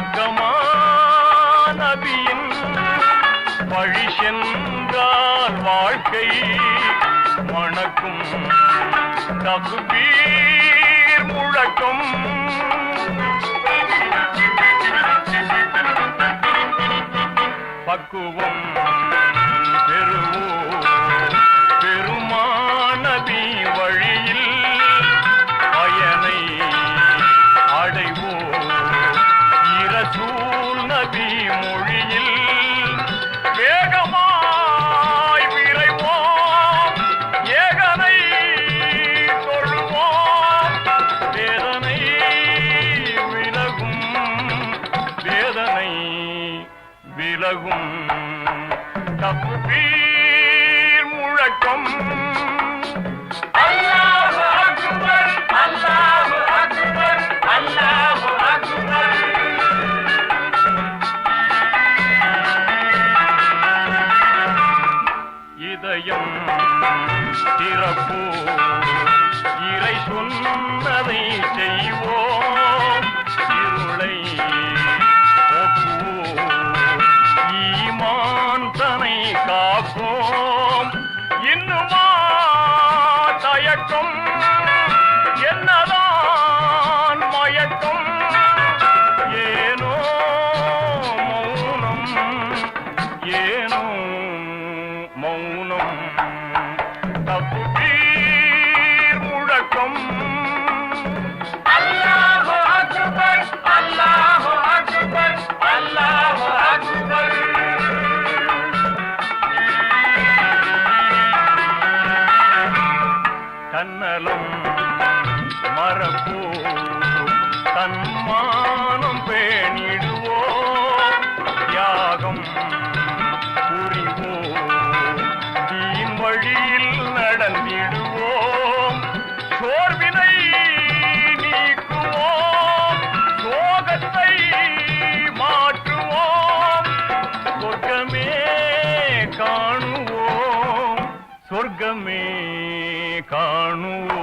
மக்கமா நபியின் வழி சென்றால் வாழ்க்கை மணக்கும் தகுபீர் முழக்கம். விலகும் தப்புபீர் முழக்கம். இதயம் திறப்போ காப்போம் இன்னுமா தயக்கம்? என்னதான் மயக்கம்? ஏனோ மௌனம் ஏனோ மௌனம். தன்னலம் மறப்போ தன்மானம் பேணிடுவோ யாகம் புரிவோ தீன் வழியில் நடந்திடுவோம். சோர்வினை நீக்குவோம். சோகத்தை மாற்றுவோம். சொர்க்கமே காணுவோம். சொர்க்கமே ಕಾಣುವ